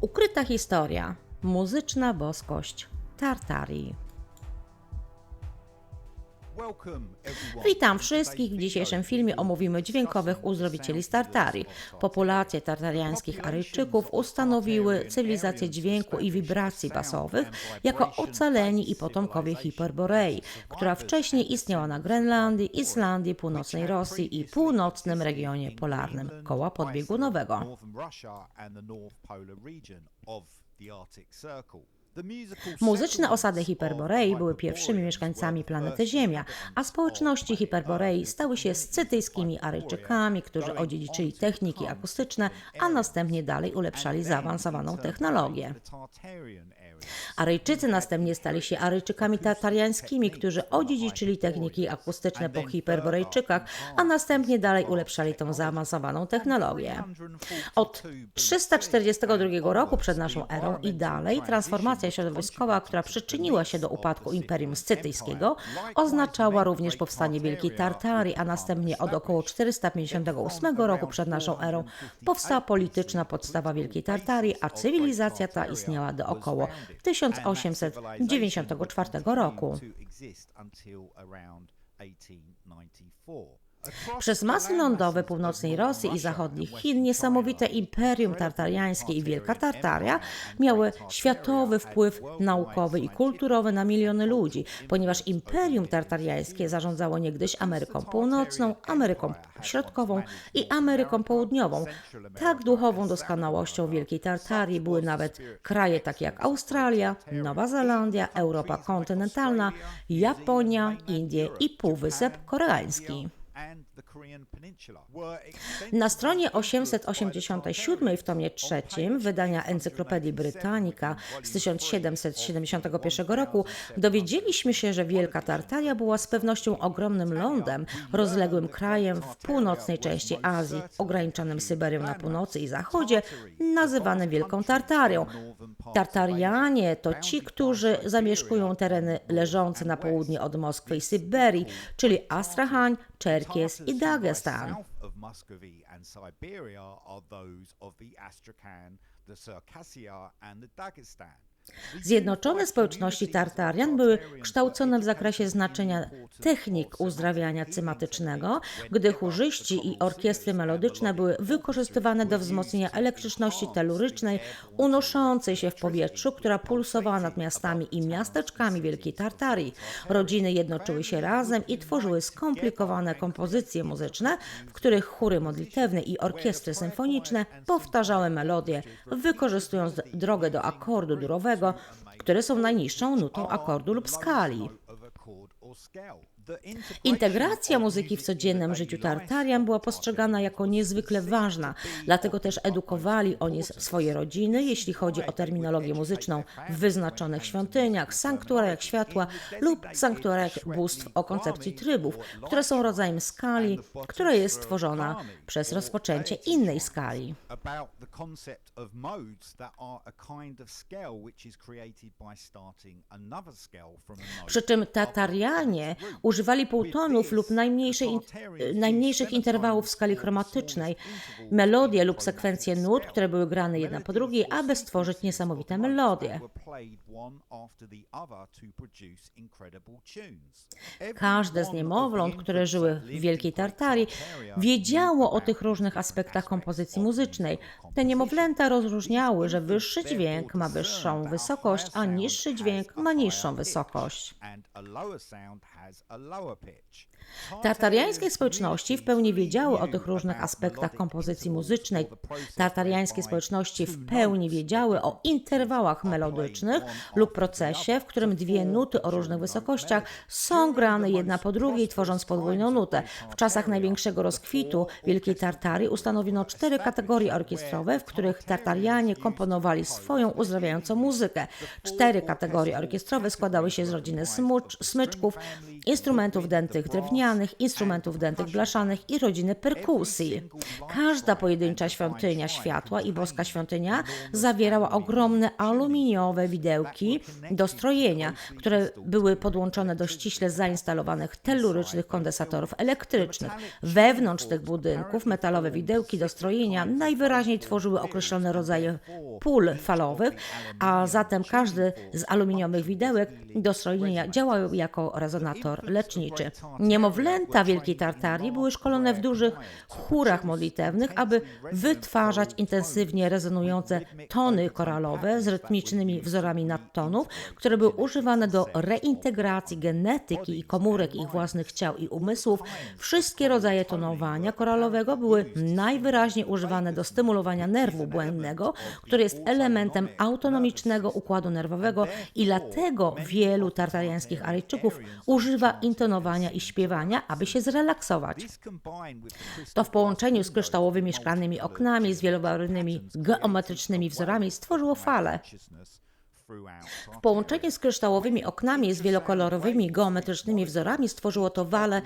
Ukryta historia. Muzyczna boskość Tartarii. Witam wszystkich. W dzisiejszym filmie omówimy dźwiękowych uzdrowicieli z Tartarii. Populacje tartariańskich Aryjczyków ustanowiły cywilizację dźwięku i wibracji basowych jako ocaleni i potomkowie Hiperborei, która wcześniej istniała na Grenlandii, Islandii, północnej Rosji i północnym regionie polarnym koła podbiegunowego. Muzyczne osady Hiperborei były pierwszymi mieszkańcami planety Ziemia, a społeczności Hiperborei stały się scytyjskimi Aryjczykami, którzy odziedziczyli techniki akustyczne, a następnie dalej ulepszali zaawansowaną technologię. Aryjczycy następnie stali się Aryjczykami tartariańskimi, którzy odziedziczyli techniki akustyczne po Hiperborejczykach, a następnie dalej ulepszali tą zaawansowaną technologię. Od 342 roku przed naszą erą i dalej transformacja środowiskowa, która przyczyniła się do upadku Imperium Scytyjskiego, oznaczała również powstanie Wielkiej Tartarii, a następnie od około 458 roku przed naszą erą powstała polityczna podstawa Wielkiej Tartarii, a cywilizacja ta istniała do około 1894 roku. Przez masy lądowe północnej Rosji i zachodnich Chin niesamowite imperium tartariańskie i Wielka Tartaria miały światowy wpływ naukowy i kulturowy na miliony ludzi, ponieważ imperium tartariańskie zarządzało niegdyś Ameryką Północną, Ameryką Środkową i Ameryką Południową. Tak duchową doskonałością Wielkiej Tartarii były nawet kraje takie jak Australia, Nowa Zelandia, Europa kontynentalna, Japonia, Indie i Półwysep Koreański. Na stronie 887 w tomie trzecim wydania Encyklopedii Britannica z 1771 roku. dowiedzieliśmy się, że Wielka Tartaria była z pewnością ogromnym lądem, rozległym krajem w północnej części Azji, ograniczonym Syberią na północy i zachodzie, nazywanym Wielką Tartarią. Tartarianie to ci, którzy zamieszkują tereny leżące na południe od Moskwy i Syberii, czyli Astrachań, Czerkies i Dagestan. Zjednoczone społeczności Tartarian były kształcone w zakresie znaczenia technik uzdrawiania cymatycznego, gdy chórzyści i orkiestry melodyczne były wykorzystywane do wzmocnienia elektryczności telurycznej unoszącej się w powietrzu, która pulsowała nad miastami i miasteczkami Wielkiej Tartarii. Rodziny jednoczyły się razem i tworzyły skomplikowane kompozycje muzyczne, w których chóry modlitewne i orkiestry symfoniczne powtarzały melodię, wykorzystując drogę do akordu durowego, które są najniższą nutą akordu lub skali. Integracja muzyki w codziennym życiu Tartarian była postrzegana jako niezwykle ważna, dlatego też edukowali oni swoje rodziny, jeśli chodzi o terminologię muzyczną w wyznaczonych świątyniach, sanktuariach światła lub sanktuariach bóstw o koncepcji trybów, które są rodzajem skali, która jest stworzona przez rozpoczęcie innej skali. Przy czym Tatarianie używali półtonów lub najmniejszej, najmniejszych interwałów w skali chromatycznej, melodie lub sekwencje nut, które były grane jedna po drugiej, aby stworzyć niesamowite melodie. Każde z niemowląt, które żyły w Wielkiej Tartarii, wiedziało o tych różnych aspektach kompozycji muzycznej. Te niemowlęta rozróżniały, że wyższy dźwięk ma wyższą wysokość, a niższy dźwięk ma niższą wysokość. Tartariańskie społeczności w pełni wiedziały o tych różnych aspektach kompozycji muzycznej. Tartariańskie społeczności w pełni wiedziały o interwałach melodycznych lub procesie, w którym dwie nuty o różnych wysokościach są grane jedna po drugiej, tworząc podwójną nutę. W czasach największego rozkwitu Wielkiej Tartarii ustanowiono cztery kategorie orkiestrowe, w których Tartarianie komponowali swoją uzdrawiającą muzykę. Cztery kategorie orkiestrowe składały się z rodziny smyczków, instrumentów dętych drewnianych, instrumentów dętych blaszanych i rodziny perkusji. Każda pojedyncza świątynia światła i boska świątynia zawierała ogromne aluminiowe widełki do strojenia, które były podłączone do ściśle zainstalowanych tellurycznych kondensatorów elektrycznych. Wewnątrz tych budynków metalowe widełki do strojenia najwyraźniej tworzyły określone rodzaje pól falowych, a zatem każdy z aluminiowych widełek do strojenia działał jako rezonator leczniczy. Niemowlęta Wielkiej Tartarii były szkolone w dużych chórach modlitewnych, aby wytwarzać intensywnie rezonujące tony koralowe z rytmicznymi wzorami nadtonów, które były używane do reintegracji genetyki i komórek ich własnych ciał i umysłów. Wszystkie rodzaje tonowania koralowego były najwyraźniej używane do stymulowania nerwu błędnego, który jest elementem autonomicznego układu nerwowego i dlatego wielu tartariańskich Aryjczyków używa intonowania i śpiewania, aby się zrelaksować. To w połączeniu z kryształowymi szklanymi oknami, z wielobarwnymi geometrycznymi wzorami stworzyło falę. W połączeniu z kryształowymi oknami i z wielokolorowymi geometrycznymi wzorami stworzyło to wale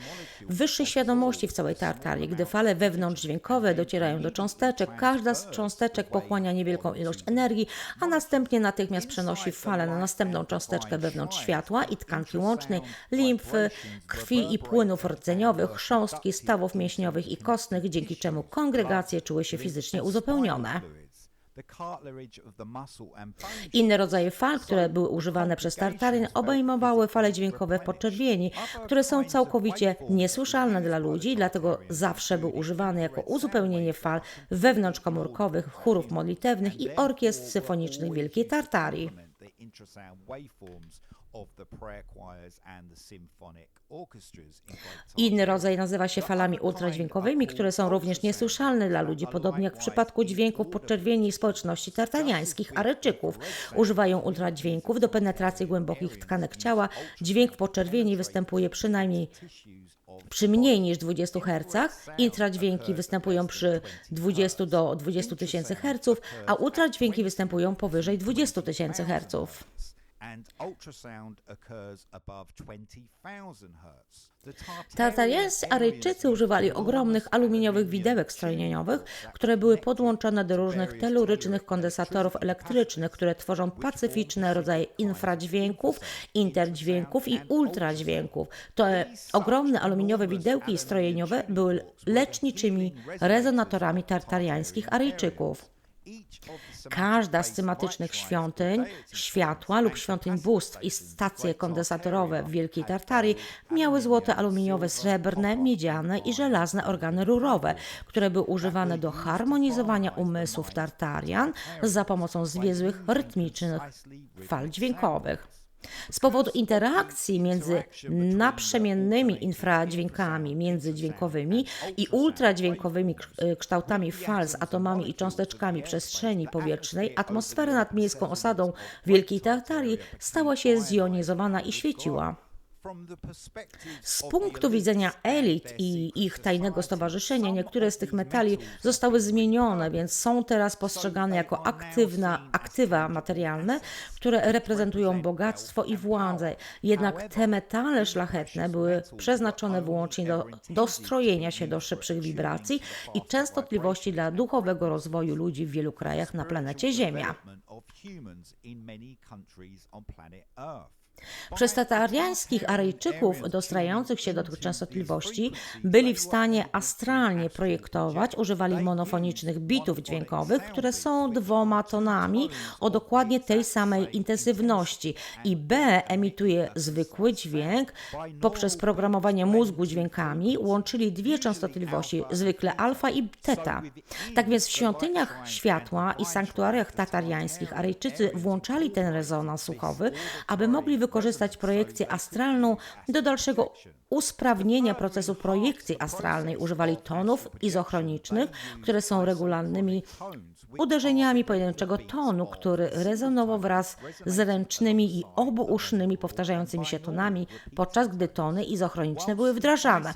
wyższej świadomości w całej Tartarii. Gdy fale wewnątrzdźwiękowe docierają do cząsteczek, każda z cząsteczek pochłania niewielką ilość energii, a następnie natychmiast przenosi falę na następną cząsteczkę wewnątrz światła i tkanki łącznej, limfy, krwi i płynów rdzeniowych, chrząstki, stawów mięśniowych i kostnych, dzięki czemu kongregacje czuły się fizycznie uzupełnione. Inne rodzaje fal, które były używane przez Tartarin, obejmowały fale dźwiękowe w podczerwieni, które są całkowicie niesłyszalne dla ludzi dlatego zawsze był używany jako uzupełnienie fal wewnątrzkomórkowych, chórów modlitewnych i orkiestr symfonicznych Wielkiej Tartarii. Inny rodzaj nazywa się falami ultradźwiękowymi, które są również niesłyszalne dla ludzi, podobnie jak w przypadku dźwięków podczerwieni społeczności tartaniańskich Aryczyków. Używają ultradźwięków do penetracji głębokich tkanek ciała. Dźwięk podczerwieni występuje przynajmniej przy mniej niż 20 Hz, intradźwięki występują przy 20 do 20 tysięcy Hz, a ultradźwięki występują powyżej 20 tysięcy Hz. Tartariańscy Aryjczycy używali ogromnych aluminiowych widełek strojenieniowych, które były podłączone do różnych telurycznych kondensatorów elektrycznych, które tworzą pacyficzne rodzaje infradźwięków, interdźwięków i ultradźwięków. Te ogromne aluminiowe widełki strojeniowe były leczniczymi rezonatorami tartariańskich Aryjczyków. Każda z tematycznych świątyń, światła lub świątyń bóstw i stacje kondensatorowe w Wielkiej Tartarii miały złote, aluminiowe, srebrne, miedziane i żelazne organy rurowe, które były używane do harmonizowania umysłów Tartarian za pomocą zwiezłych, rytmicznych fal dźwiękowych. Z powodu interakcji między naprzemiennymi infradźwiękami międzydźwiękowymi i ultradźwiękowymi kształtami fal z atomami i cząsteczkami przestrzeni powietrznej, atmosfera nad miejską osadą Wielkiej Tartarii stała się zjonizowana i świeciła. Z punktu widzenia elit i ich tajnego stowarzyszenia, niektóre z tych metali zostały zmienione, więc są teraz postrzegane jako aktywna, aktywa materialne, które reprezentują bogactwo i władzę. Jednak te metale szlachetne były przeznaczone wyłącznie do dostrojenia się do szybszych wibracji i częstotliwości dla duchowego rozwoju ludzi w wielu krajach na planecie Ziemia. Przez tatariańskich Aryjczyków dostrajających się do tych częstotliwości byli w stanie astralnie projektować, używali monofonicznych bitów dźwiękowych, które są dwoma tonami o dokładnie tej samej intensywności i B emituje zwykły dźwięk. Poprzez programowanie mózgu dźwiękami łączyli dwie częstotliwości, zwykle alfa i teta. Tak więc w świątyniach światła i sanktuariach tatariańskich Aryjczycy włączali ten rezonans słuchowy, aby mogli wykorzystać projekcję astralną do dalszego usprawnienia procesu projekcji astralnej. Używali tonów izochronicznych, które są regularnymi uderzeniami pojedynczego tonu, który rezonował wraz z ręcznymi i obuusznymi powtarzającymi się tonami, podczas gdy tony izochroniczne były wdrażane.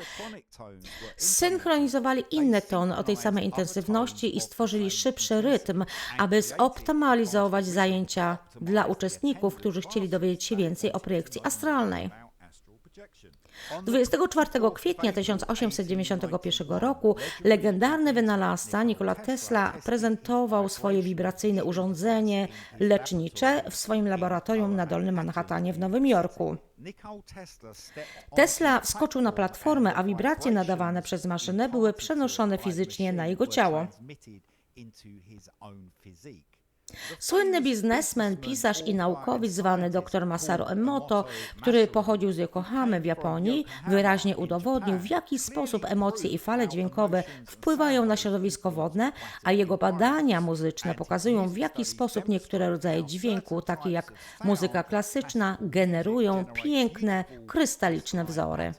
Synchronizowali inne tony o tej samej intensywności i stworzyli szybszy rytm, aby zoptymalizować zajęcia dla uczestników, którzy chcieli dowiedzieć się więcej o projekcji astralnej. 24 kwietnia 1891 roku legendarny wynalazca Nikola Tesla prezentował swoje wibracyjne urządzenie lecznicze w swoim laboratorium na Dolnym Manhattanie w Nowym Jorku. Tesla wskoczył na platformę, a wibracje nadawane przez maszynę były przenoszone fizycznie na jego ciało. Słynny biznesmen, pisarz i naukowiec zwany dr Masaru Emoto, który pochodził z Yokohamy w Japonii, wyraźnie udowodnił, w jaki sposób emocje i fale dźwiękowe wpływają na środowisko wodne, a jego badania muzyczne pokazują, w jaki sposób niektóre rodzaje dźwięku, takie jak muzyka klasyczna, generują piękne, krystaliczne wzory.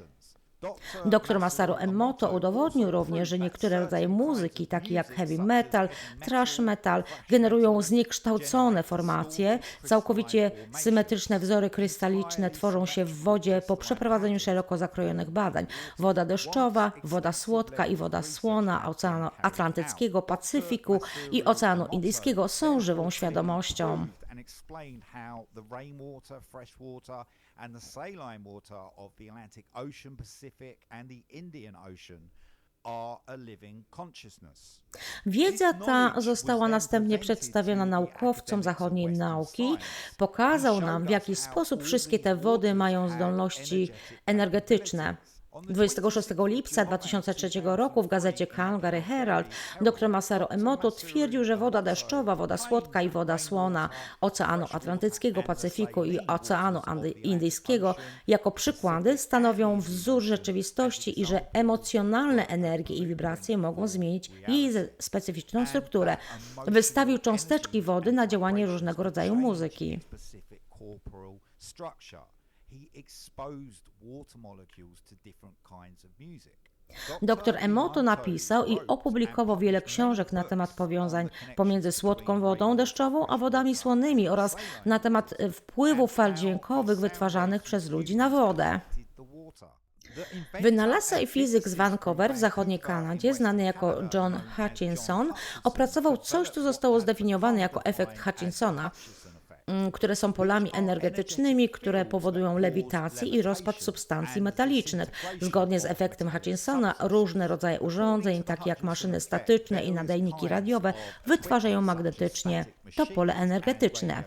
Dr Masaru Emoto udowodnił również, że niektóre rodzaje muzyki, takie jak heavy metal, thrash metal, generują zniekształcone formacje, całkowicie symetryczne wzory krystaliczne tworzą się w wodzie po przeprowadzeniu szeroko zakrojonych badań. Woda deszczowa, woda słodka i woda słona Oceanu Atlantyckiego, Pacyfiku i Oceanu Indyjskiego są żywą świadomością. And explained how the rainwater, fresh water, and the saline water of the Atlantic Ocean, Pacific, and the Indian Ocean. Wiedza ta została następnie przedstawiona naukowcom zachodniej nauki. Pokazał nam, w jaki sposób wszystkie te wody mają zdolności energetyczne. 26 lipca 2003 roku w gazecie Calgary Herald dr Masaru Emoto twierdził, że woda deszczowa, woda słodka i woda słona Oceanu Atlantyckiego, Pacyfiku i Oceanu Indyjskiego jako przykłady stanowią wzór rzeczywistości i że emocjonalne energie i wibracje mogą zmienić jej specyficzną strukturę. Wystawił cząsteczki wody na działanie różnego rodzaju muzyki. Dr Emoto napisał i opublikował wiele książek na temat powiązań pomiędzy słodką wodą deszczową a wodami słonymi oraz na temat e, wpływu fal dźwiękowych wytwarzanych przez ludzi na wodę. Wynalazca i fizyk z Vancouver w zachodniej Kanadzie, znany jako John Hutchinson, opracował coś, co zostało zdefiniowane jako efekt Hutchinsona, które są polami energetycznymi, które powodują lewitację i rozpad substancji metalicznych. Zgodnie z efektem Hutchinsona, różne rodzaje urządzeń, takie jak maszyny statyczne i nadajniki radiowe, wytwarzają magnetycznie to pole energetyczne.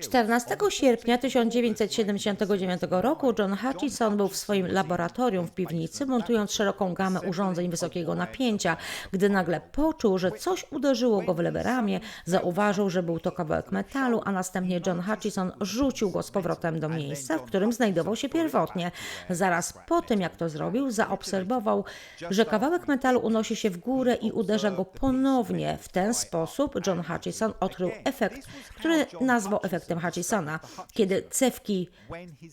14 sierpnia 1979 roku John Hutchison był w swoim laboratorium w piwnicy, montując szeroką gamę urządzeń wysokiego napięcia. Gdy nagle poczuł, że coś uderzyło go w lewe ramię, zauważył, że był to kawałek metalu, a następnie John Hutchison rzucił go z powrotem do miejsca, w którym znajdował się pierwotnie. Zaraz po tym, jak to zrobił, zaobserwował, że kawałek metalu unosi się w górę i uderza go ponownie. W ten sposób John Hutchison odkrył efekt, który nazwał efektem Hutchisona, kiedy cewki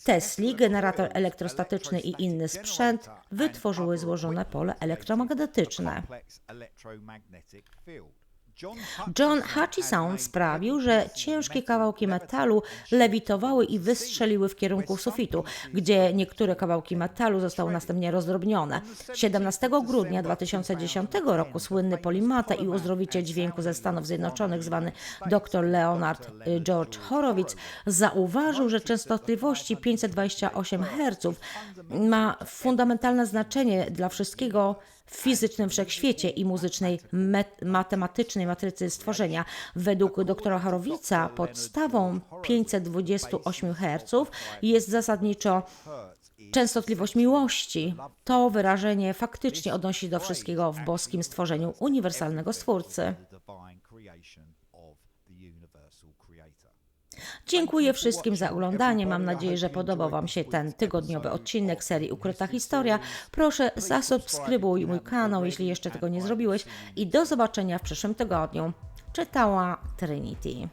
Tesli, generator elektrostatyczny i inny sprzęt wytworzyły złożone pole elektromagnetyczne. John Hutchison sprawił, że ciężkie kawałki metalu lewitowały i wystrzeliły w kierunku sufitu, gdzie niektóre kawałki metalu zostały następnie rozdrobnione. 17 grudnia 2010 roku słynny polimata i uzdrowiciel dźwięku ze Stanów Zjednoczonych, zwany dr Leonard y, George Horowitz, zauważył, że częstotliwości 528 Hz ma fundamentalne znaczenie dla wszystkiego, w fizycznym wszechświecie i muzycznej met- matrycy stworzenia. Według doktora Horowica podstawą 528 Hz jest zasadniczo częstotliwość miłości. To wyrażenie faktycznie odnosi do wszystkiego w boskim stworzeniu uniwersalnego Stwórcy. Dziękuję wszystkim za oglądanie. Mam nadzieję, że podobał Wam się ten tygodniowy odcinek serii Ukryta Historia. Proszę zasubskrybuj mój kanał, jeśli jeszcze tego nie zrobiłeś i do zobaczenia w przyszłym tygodniu. Czytała Trinity.